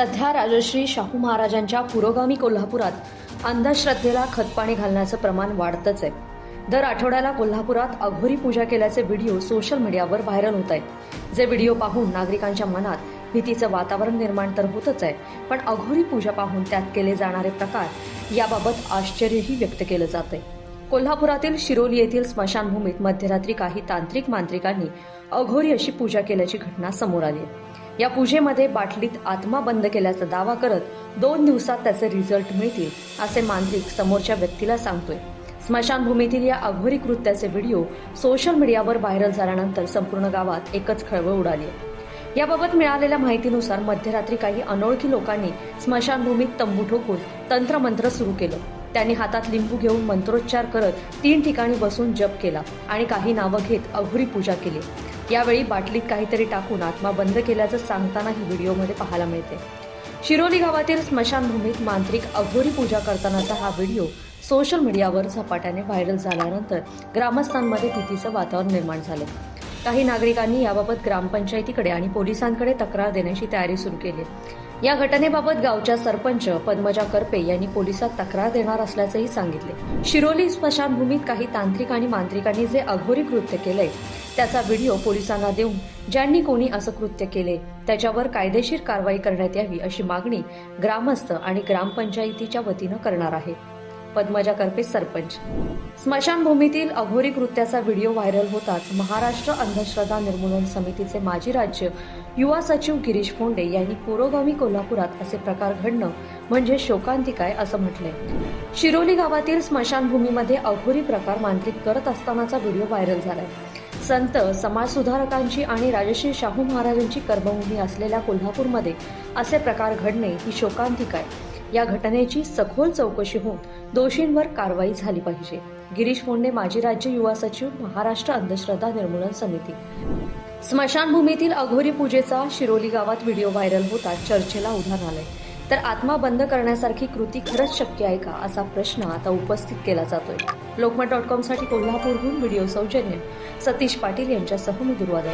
सध्या राजश्री शाहू महाराजांच्या पुरोगामी कोल्हापुरात अंधश्रद्धेला खतपाणी घालण्याचं प्रमाण वाढतच आहे. दर आठवड्याला कोल्हापुरात अघोरी पूजा केल्याचे व्हिडिओ सोशल मीडियावर व्हायरल होत आहेत. जे व्हिडिओ पाहून नागरिकांच्या मनात भीतीचं वातावरण निर्माण तर होतच आहे पण अघोरी पूजा पाहून त्यात केले जाणारे प्रकार याबाबत आश्चर्यही व्यक्त केलं जात आहे कोल्हापुरातील शिरोली येथील स्मशानभूमीत मध्यरात्री काही तांत्रिक मांत्रिकांनी अघोरी अशी पूजा केल्याची घटना समोर आली. या पूजेमध्ये बाटलीत आत्मा बंद केल्याचा दावा करत दोन दिवसात त्याचे रिझल्ट मिळतील असे मांत्रिक समोरच्या व्यक्तीला सांगतोय. स्मशानभूमीतील या अघोरी कृत्याचे व्हिडिओ सोशल मीडियावर व्हायरल झाल्यानंतर संपूर्ण गावात एकच खळबळ उडाली. आहे याबाबत मिळालेल्या माहितीनुसार मध्यरात्री काही अनोळखी लोकांनी स्मशानभूमीत तंबू ठोकून तंत्रमंत्र सुरू केलं. त्यांनी हातात लिंबू घेऊन मंत्रोच्चार करत तीन ठिकाणी बसून जप केला आणि काही नावं घेत अघोरी पूजा केली. यावेळी बाटलीत काहीतरी टाकून आत्मा बंद केल्याचं सांगतानाही व्हिडिओमध्ये पाहायला मिळते. शिरोली गावातील स्मशानभूमीत मांत्रिक अघोरी पूजा करतानाचा हा व्हिडिओ सोशल मीडियावर झपाट्याने व्हायरल झाल्यानंतर ग्रामस्थांमध्ये भीतीचं वातावरण निर्माण झालं. काही नागरिकांनी याबाबत ग्रामपंचायतीकडे आणि पोलिसांकडे तक्रार देण्याची तयारी सुरू केली. या घटनेबाबत गावच्या सरपंच पद्मजा करपे यांनी पोलिसात तक्रार देणार असल्याचंही सांगितले. शिरोली स्मशानभूमीत काही तांत्रिक आणि मांत्रिकांनी जे अघोरी कृत्य केलंय त्याचा व्हिडिओ पोलिसांना देऊन ज्यांनी कोणी असं कृत्य केले त्याच्यावर कायदेशीर कारवाई करण्यात यावी अशी मागणी ग्रामस्थ आणि ग्रामपंचायतीच्या वतीनं करणार आहे. पद्मजा करपे सरपंच. स्मशानभूमीतील अघोरी कृत्याचा व्हिडिओ व्हायरल होताच महाराष्ट्र अंधश्रद्धा निर्मूलन समितीचे माजी राज्य युवा सचिव गिरीश फोंडे यांनी पुरोगामी कोल्हापुरात असे प्रकार घडणं म्हणजे शोकांतिक आहे असं म्हटलंय. शिरोली गावातील स्मशानभूमीमध्ये अघोरी प्रकार मांत्रिक करत असतानाचा व्हिडिओ व्हायरल झालाय. संत समाजसुधारकांची आणि राजश्री शाहू महाराजांची कर्मभूमी असलेल्या कोल्हापूरमध्ये असे प्रकार घडणे ही शोकांतिक आहे या घटनेची सखोल चौकशी होऊन दोषींवर कारवाई झाली पाहिजे. गिरीश मुंडे माजी राज्य युवा सचिव महाराष्ट्र अंधश्रद्धा निर्मूलन समिती. स्मशानभूमीतील अघोरी पूजेचा शिरोली गावात व्हिडिओ व्हायरल होता चर्चेला उधाण आलंय. तर आत्मा बंद करण्यासारखी कृती खरंच शक्य आहे का असा प्रश्न आता उपस्थित केला जातोय. लोकमत डॉट कॉमसाठी कोल्हापूरहून व्हिडिओ सौजन्य सतीश पाटील यांच्यासह मी दुर्वादा